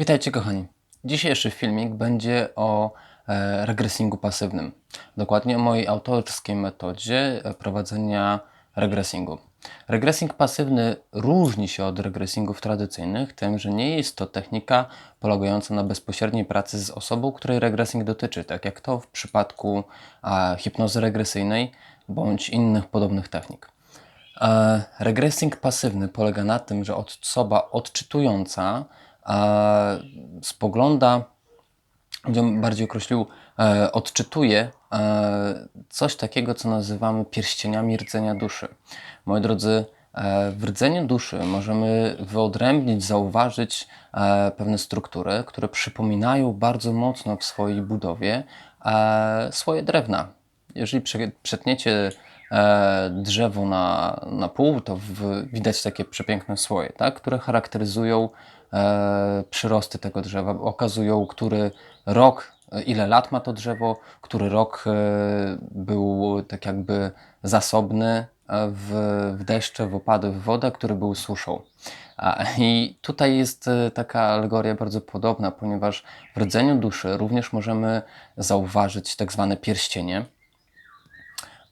Witajcie kochani. Dzisiejszy filmik będzie o e, regresingu pasywnym. Dokładnie o mojej autorskiej metodzie e, prowadzenia regresingu. Regresing pasywny różni się od regresingów tradycyjnych tym, że nie jest to technika polegająca na bezpośredniej pracy z osobą, której regresing dotyczy, tak jak to w przypadku e, hipnozy regresyjnej bądź innych podobnych technik. E, pasywny polega na tym, że osoba odczytująca spogląda, bym bardziej określił, e, odczytuje e, coś takiego, co nazywamy pierścieniami rdzenia duszy. Moi drodzy, e, w rdzeniu duszy możemy wyodrębnić, zauważyć e, pewne struktury, które przypominają bardzo mocno w swojej budowie e, swoje drewna. Jeżeli prze- przetniecie e, drzewo na, na pół, to w, widać takie przepiękne słoje, tak? które charakteryzują e, przyrosty tego drzewa, okazują, który rok, e, ile lat ma to drzewo, który rok e, był tak jakby zasobny e, w, w deszcze, w opady, w wodę, który był suszą. A, I tutaj jest taka alegoria bardzo podobna, ponieważ w rdzeniu duszy również możemy zauważyć tak zwane pierścienie.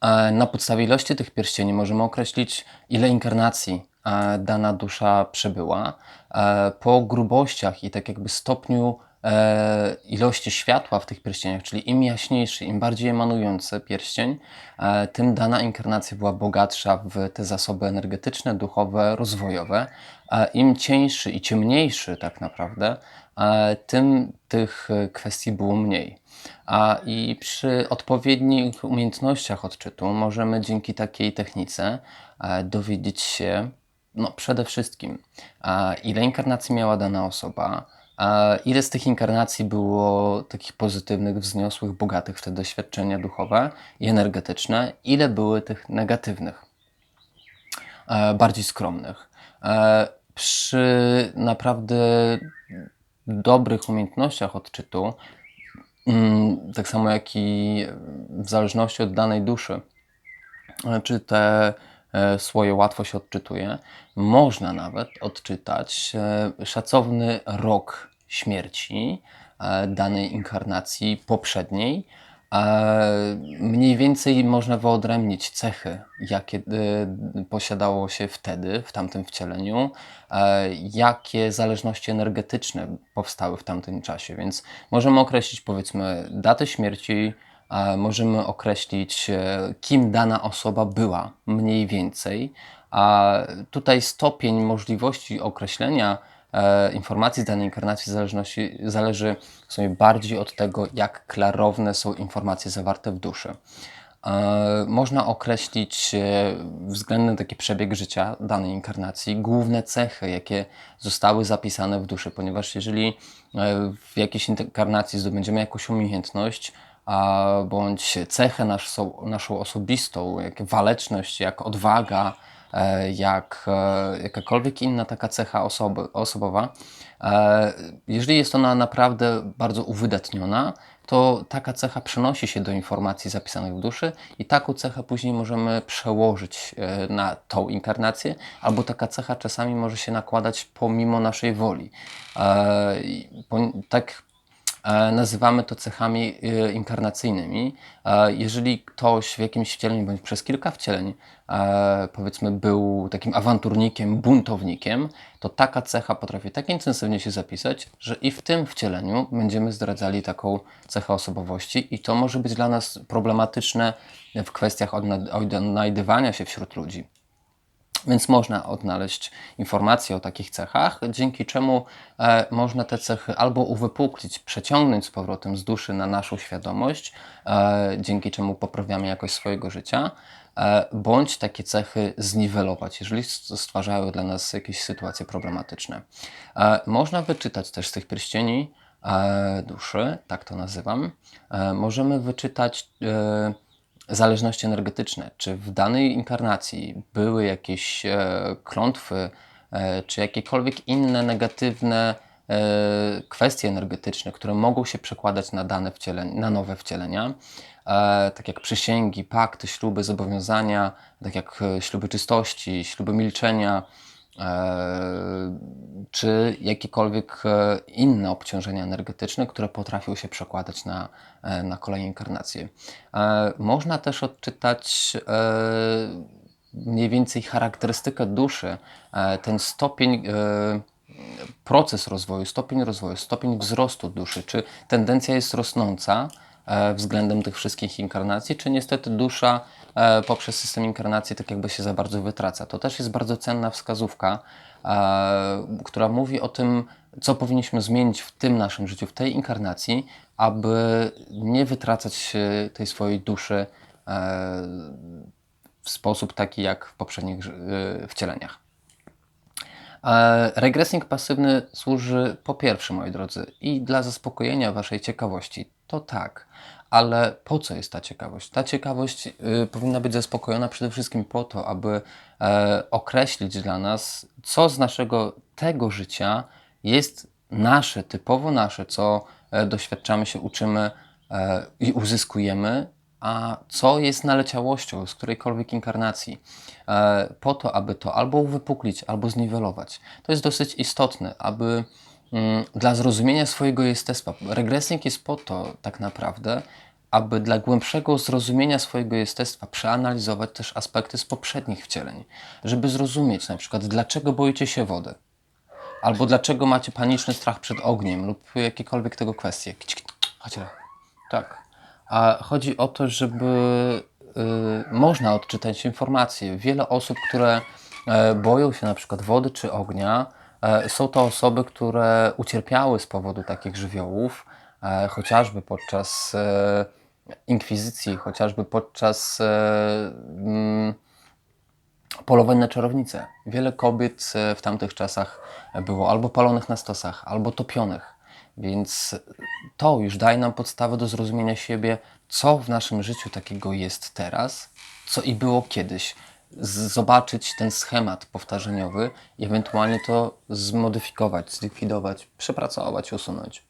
E, Na podstawie ilości tych pierścieni możemy określić, ile inkarnacji e, dana dusza przebyła. E, Po grubościach i tak jakby stopniu e, ilości światła w tych pierścieniach, czyli im jaśniejszy, im bardziej emanujący pierścień, e, tym dana inkarnacja była bogatsza w te zasoby energetyczne, duchowe, rozwojowe. A Im cieńszy i ciemniejszy tak naprawdę, e, tym tych e, kwestii było mniej. A i przy odpowiednich umiejętnościach odczytu możemy dzięki takiej technice e, dowiedzieć się, no przede wszystkim, e, ile inkarnacji miała dana osoba, e, ile z tych inkarnacji było takich pozytywnych, wzniosłych, bogatych w te doświadczenia duchowe i energetyczne, ile były tych negatywnych e, bardziej skromnych. E, Przy naprawdę dobrych umiejętnościach odczytu, mm, tak samo jak i w zależności od danej duszy, czy te słoje łatwo się odczytuje, można nawet odczytać e, szacowny rok śmierci e, danej inkarnacji poprzedniej. E, Mniej więcej można wyodrębnić cechy, jakie e, posiadało się wtedy, w tamtym wcieleniu, e, jakie zależności energetyczne powstały w tamtym czasie. Więc możemy określić, powiedzmy, datę śmierci, e, możemy określić, e, kim dana osoba była, mniej więcej. A tutaj stopień możliwości określenia e, informacji z danej inkarnacji zależności, zależy w sumie bardziej od tego, jak klarowne są informacje zawarte w duszy. E, Można określić względny taki przebieg życia danej inkarnacji, główne cechy, jakie zostały zapisane w duszy, ponieważ jeżeli w jakiejś inkarnacji zdobędziemy jakąś umiejętność, a, bądź cechę naszą, naszą osobistą, jak waleczność, jak odwaga, e, jak e, jakakolwiek inna taka cecha osoby, osobowa, e, jeżeli jest ona naprawdę bardzo uwydatniona, to taka cecha przenosi się do informacji zapisanych w duszy i taką cechę później możemy przełożyć na tą inkarnację, albo taka cecha czasami może się nakładać pomimo naszej woli. Tak Nazywamy to cechami e, inkarnacyjnymi. E, Jeżeli ktoś w jakimś wcieleniu, bądź przez kilka wcieleń, e, powiedzmy, był takim awanturnikiem, buntownikiem, to taka cecha potrafi tak intensywnie się zapisać, że i w tym wcieleniu będziemy zdradzali taką cechę osobowości, i to może być dla nas problematyczne w kwestiach odna- odnajdywania się wśród ludzi. Więc można odnaleźć informacje o takich cechach, dzięki czemu e, można te cechy albo uwypuklić, przeciągnąć z powrotem z duszy na naszą świadomość, e, dzięki czemu poprawiamy jakość swojego życia, e, bądź takie cechy zniwelować, jeżeli stwarzają dla nas jakieś sytuacje problematyczne. E, można wyczytać też z tych pierścieni e, duszy, tak to nazywam, e, możemy wyczytać e, zależności energetyczne, czy w danej inkarnacji były jakieś e, klątwy, e, czy jakiekolwiek inne negatywne e, kwestie energetyczne, które mogą się przekładać na dane wcielenia, na nowe wcielenia, e, tak jak przysięgi, pakty, śluby, zobowiązania, tak jak e, śluby czystości, śluby milczenia, czy jakiekolwiek e, inne obciążenia energetyczne, które potrafią się przekładać na, e, na kolejne inkarnacje. E, Można też odczytać e, mniej więcej charakterystykę duszy, e, ten stopień, e, proces rozwoju, stopień rozwoju, stopień wzrostu duszy, czy tendencja jest rosnąca e, względem tych wszystkich inkarnacji, czy niestety dusza e, poprzez system inkarnacji tak jakby się za bardzo wytraca. To też jest bardzo cenna wskazówka, e, która mówi o tym, co powinniśmy zmienić w tym naszym życiu, w tej inkarnacji, aby nie wytracać e, tej swojej duszy e, w sposób taki jak w poprzednich wcieleniach. E, Regressing pasywny służy po pierwsze, moi drodzy, i dla zaspokojenia Waszej ciekawości. To tak, ale po co jest ta ciekawość? Ta ciekawość y, powinna być zaspokojona przede wszystkim po to, aby e, określić dla nas, co z naszego tego życia jest nasze, typowo nasze, co e, doświadczamy się, uczymy e, i uzyskujemy, a co jest naleciałością z którejkolwiek inkarnacji, po to, aby to albo uwypuklić, albo zniwelować. To jest dosyć istotne, aby dla zrozumienia swojego jestestwa. Regressing jest po to tak naprawdę, aby dla głębszego zrozumienia swojego jestestwa przeanalizować też aspekty z poprzednich wcieleń, żeby zrozumieć na przykład, dlaczego boicie się wody, albo dlaczego macie paniczny strach przed ogniem lub jakiekolwiek tego kwestie. Kić, kić, Chodź, Ela. Tak. A chodzi o to, żeby y, można odczytać informacje. Wiele osób, które e, boją się na przykład wody czy ognia, są to osoby, które ucierpiały z powodu takich żywiołów, e, chociażby podczas e, inkwizycji, chociażby podczas e, mm, polowań na czarownice. Wiele kobiet e, w tamtych czasach było albo palonych na stosach, albo topionych. Więc to już daje nam podstawę do zrozumienia siebie, co w naszym życiu takiego jest teraz, co i było kiedyś. Zobaczyć ten schemat powtarzeniowy i ewentualnie to zmodyfikować, zlikwidować, przepracować, usunąć.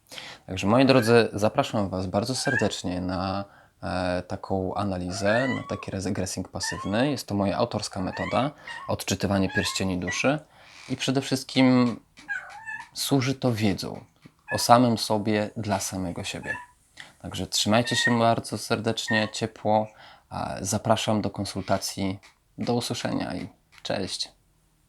Także moi drodzy, zapraszam Was bardzo serdecznie na e, taką analizę, na taki regressing pasywny. Jest to moja autorska metoda, odczytywanie pierścieni duszy i przede wszystkim służy to wiedzą o samym sobie dla samego siebie. Także trzymajcie się bardzo serdecznie, ciepło. Zapraszam do konsultacji. Do usłyszenia i cześć.